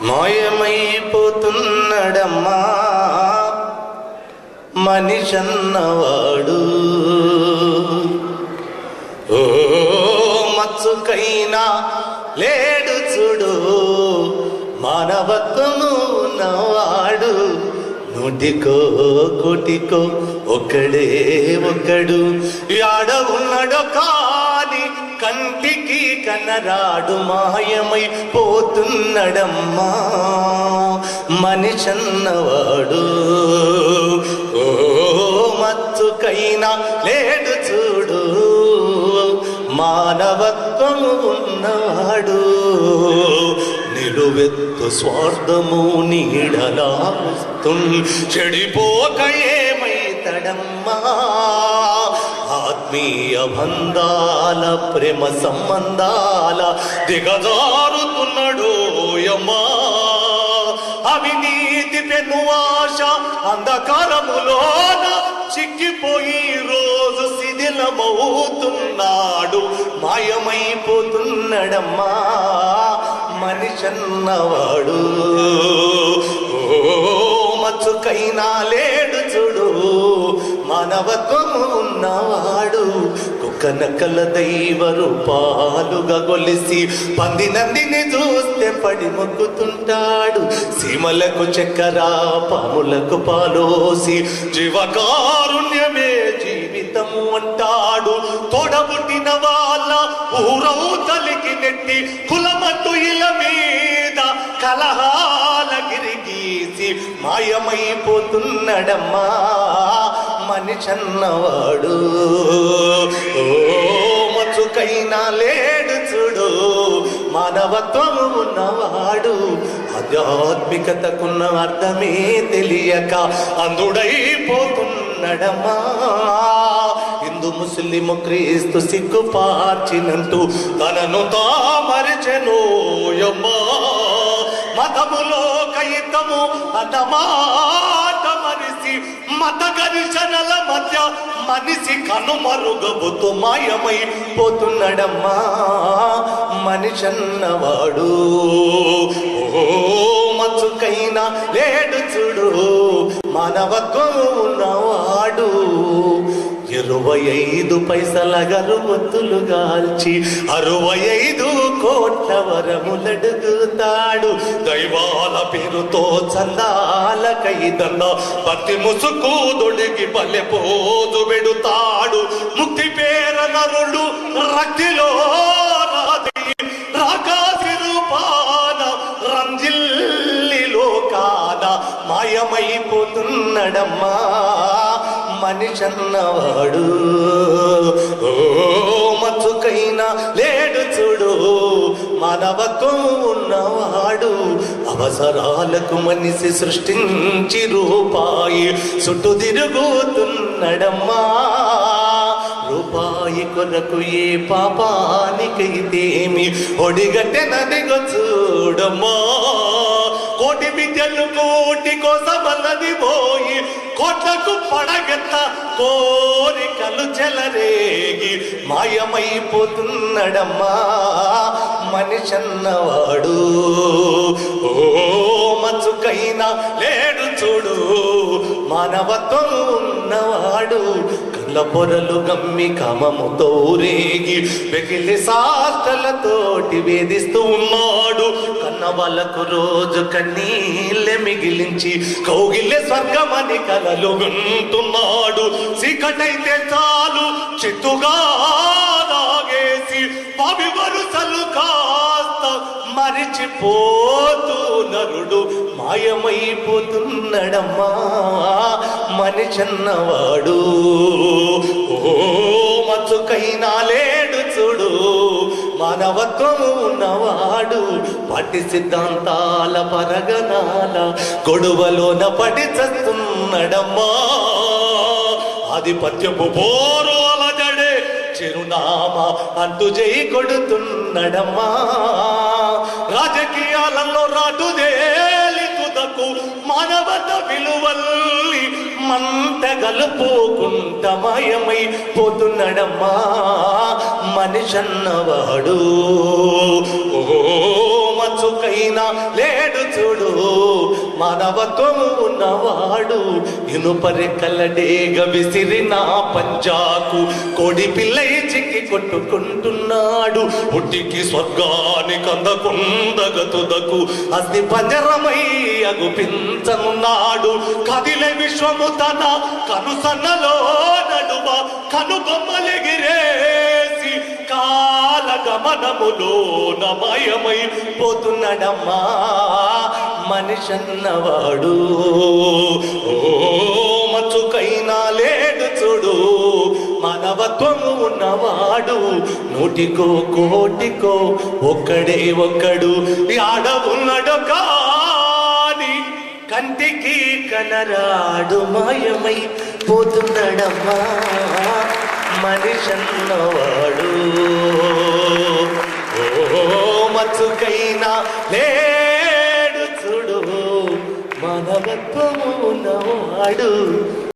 మాయమైపోతున్నాడమ్మా. మనిషన్నవాడు. ఓ మచ్చుకైనా లేడు చూడు. మానవత్వము ఉన్నవాడు. నూటికో కోటికో ఒక్కడే ఒకడు. యాడ ఉన్నాడో కా కంటికి కనరాడు మాయమై పోతున్నడమ్మా. మనిషన్నవాడు ఓ మత్తుకైనా లేడు చూడు. మానవత్వము ఉన్నాడు నిలువెత్తు స్వార్థము నీడలా చెడిపోక ఏమైతడమ్మా. ఆత్మీయ బంధాల ప్రేమ సంబంధాల దిగజారుతున్నాడు యమ్మా. అవినీతి పెను ఆశ అంధకారములోన చిక్కిపోయి రోజు శిథిలమవుతున్నాడు. మాయమైపోతున్నాడమ్మా. మనిషన్నవాడు. ఓ మచ్చుకైనా లేడు మానవత్వము ఉన్నవాడు కుక్కనకల దైవ రూపాలుగా గొలిసి పంది నందిని చూస్తే పడి మొక్కుతుంటాడు. సీమలకు చక్కెర పాములకు పాలోసి జీవకారుణ్యమే జీవితము అంటాడు. తోడబుట్టిన వాళ్ళ ఊరవుతలికి నెట్టి కులమట్టు ఇల మీద కలహాల గిరిగీసి మాయమైపోతున్నాడమ్మా. మనిషన్నవాడు ఓ మచ్చుకైనా లేడు చూడు మానవత్వము ఉన్నవాడు. ఆధ్యాత్మికతకున్న అర్థమే తెలియక అందుడైపోతున్నడమా హిందూ ముస్లిం క్రీస్తు సిగ్గు పార్చినంటూ తనను తామరిచెనోయమ్మా మతములో కైతము అన్నమాట మత ఘర్షణల మధ్య మనిషి కనుమరుగబుతూ మాయమై పోతున్నాడమ్మా. మనిషన్నవాడు. ఓ మచ్చుకైనా లేడు చూడు. మానవత్వం ఉన్నవా ఇరవై ఐదు పైసల గరువత్తులు గాల్చి అరవై ఐదు కోట్ల వరములడుగుతాడు. దైవాల పేరుతో చందాల కైదన్న పత్తి ముసుకు దొడిగి పల్లె పోదు పెడుతాడు. ముక్తి పేర నరుడు రక్తిలో మాయమైపోతున్నడమ్మా. మనిషన్నవాడు ఓ మచ్చుకైనా లేడు చూడు మానవత్వం ఉన్నవాడు. అవసరాలకు మనిషి సృష్టించి రూపాయి చుట్టూ తిరుగుతున్నడమ్మా. రూపాయి కొరకు ఏ పాపానికైతేమి ఒడిగట్టెనదిగో చూడమ్మా. కోటి విద్యలు కోటి కోసమన్నది పోయి కోట్లకు పడగెత్త కోరికలు చెలరేగి మాయమైపోతున్నడమ్మా మనిషన్నవాడు. ఓ మచ్చుకైనా లేడు చూడు మానవత్వం ఉన్నవాడు కళ్ళ పొరలు గమ్మి కామముతో రేగి వెకిలి సాస్తలతోటి వేధిస్తూ ఉన్నాడు. కన్న వాళ్ళకు రోజు కన్నీళ్ళే మిగిలించి కౌగిల్లే స్వర్గమని కలలు గుంటున్నాడు. చీకటైతే చాలు చిత్తుగా దాగేసి పవి వరుసలు కా మరిచిపోతూ నరుడు మాయమైపోతున్నడమ్మా. మనిషన్నవాడు ఓ మచ్చుకైనా లేడు చూడు. మానవత్వము ఉన్నవాడు పట్టి సిద్ధాంతాల పరగనాల గొడవలోన పడి చస్తున్నాడమ్మా. ఆధిపత్యపు పోరు చిరునామా అంటూ జై కొడుతున్నడమ్మా. రాజకీయాలలో రాటుదేలి తుదకు మానవత విలువల్లి మంట గలుపుకుంట పోతున్నడమ్మా. మనిషన్నవాడు మానవత్వము ఉన్నవాడు. ఇనుపరి కల్లడేగ నా పంజాకు. కోడి పిల్లై చిక్కి కొట్టుకుంటున్నాడు. పుట్టికి స్వర్గానికి అందకుందగతుదకు అగ్ని పంజరమై అగుపించనున్నాడు. కదిలే విశ్వము తన కనుసన్నలో నడువ. కనుబొమ్మలెగిరేసి కాల గమనములో నమయమై పోతున్నాడమ్మా. మనిషన్నవాడు. ఓ మచ్చుకైనా లేడు చూడు మానవత్వము ఉన్నవాడు. నూటికో కోటికో ఒక్కడే ఒక్కడు. ఆడ కాని కంటికి కనరాడు మాయమై పోతున్నాడమ్మా మనిషన్నవాడు. ఓ మచ్చుకైనా లే మానవత్వము ఉన్నవాడు